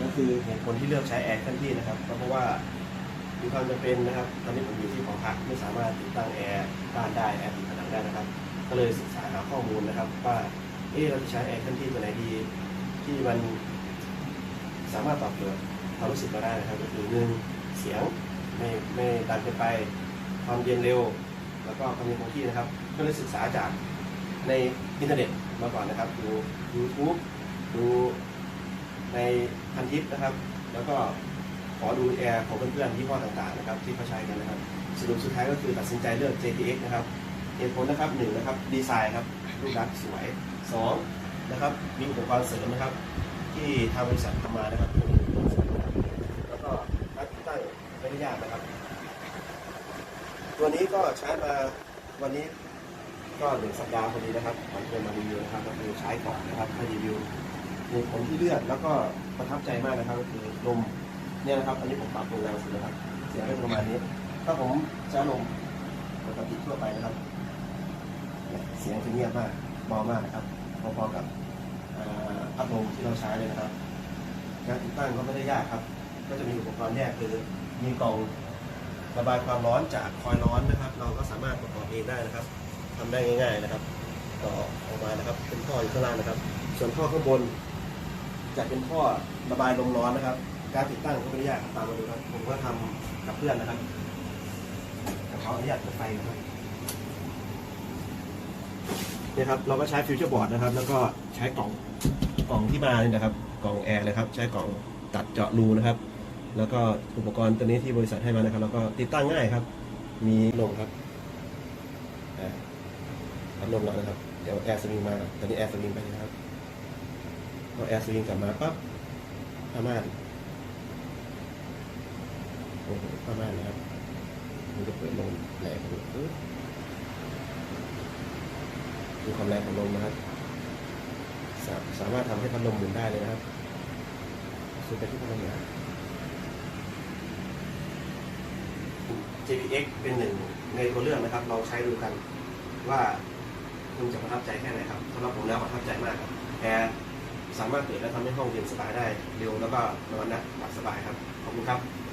ก็คือเหตุผลที่เลือกใช้แอร์เคลื่อนที่นะครับก็เพราะว่ามีความจำเป็นนะครับ ตอนนี้ผมอยู่ที่หอพักไม่สามารถติดตั้งแอร์บ้านได้แอร์ติดผนังได้นะครับ ก็เลยศึกษาหาข้อมูลนะครับ ว่าเอ๊เราจะใช้แอร์เคลื่อนที่ตัวไหนดี ที่มันสามารถตอบโจทย์ความรู้สึกเราได้นะครับ ก็คือหนึ่งเสียงไม่ไม่ดังเกินไปความเย็นเร็ว แล้วก็ความเย็นคงที่นะครับ ก็เลยศึกษาจากในอินเทอร์เน็ตมาก่อนนะครับ ดู YouTube ดู ในพันทิปนะครับ แล้วก็ขอดูแอร์ของเพื่อนๆยี่ห้อต่างๆนะครับที่เขาใช้กันนะครับสรุปสุดท้ายก็คือตัดสินใจเลือก JTX นะครับเหตุผลนะครับหนึ่งนะครับดีไซน์ครับรูปลักษณ์สวยสองนะครับมีอุปกรณ์เสริมนะครับ ที่ทางบริษัททำมานะครับแล้วก็รติดตั้งไม่ได้ยากนะครับ ตัวนี้ก็ใช้มาวันนี้ก็หนึ่งสัปดาห์พอดีนะครับผมจะมารีวิวนะครับก็คือใช้ก่อนนะครับมารีวิว เหตุผลที่เลือกแล้วก็ประทับใจมากนะครับก็คือลมเนี่ยนะครับอันนี้ผมปรับปรุงแรงสุดนะครับ เสียงเป็นประมาณนี้ ถ้าผมใช้ลมปกติทั่วไปนะครับ เสียงจะเงียบมากเบามากนะครับพอๆกับอ่อพัดลมที่เราใช้เลยนะครับการติดตั้งก็ไม่ได้ยากครับ ก็จะมีอุปกรณ์แยกคือมีกล่องระบายความร้อนจากคอยล์ร้อนนะครับ เราก็สามารถประกอบเองได้นะครับทำได้ง่าย ๆนะครับ ต่อออกมานะครับ เป็นท่ออยู่ข้างล่างนะครับ ส่วนท่อข้างบน จะเป็นท่อระบายลมร้อนนะครับ การติดตั้งก็ไม่ได้ยากครับตามมาดูครับผมก็ทำกับเพื่อนนะครับแต่เขาอนุญาตเปิดไฟนะครับเนี่ยครับเราก็ใช้ฟิวเจอร์บอร์ดนะครับ แล้วก็ใช้กล่องกล่องที่มาเนี่ยนะครับ กล่องแอร์นะครับ ใช้กล่องตัดเจาะรูนะครับ แล้วก็อุปกรณ์ตัวนี้ที่บริษัทให้มานะครับ แล้วก็ติดตั้งง่ายครับ มีลมครับอ่าพัดลมแล้วนะครับ เดี๋ยวแอร์สวิงมาตอนนี้แอร์สวิงไปนะครับ พอแอร์สวิงกลับมาปั๊บผ้าม่านโอ้โหผ้าม่านนะครับมันจะเปิดลมแรงดูความแรงของลมนะครับสาสามารถทำให้พัดลมหมุนได้เลยนะครับสุดไปที่พัดลมนะ JPX เป็นหนึ่งในตัวเลือกนะครับ เราใช้ดูกันว่าคุณจะประทับใจแค่ไหนครับสำหรับผมแล้วประทับใจมากครับแอร์ สามารถเปิดและทำให้ห้องเย็นสบายได้เร็วแล้วก็นอนนะหลับสบายครับ ขอบคุณครับ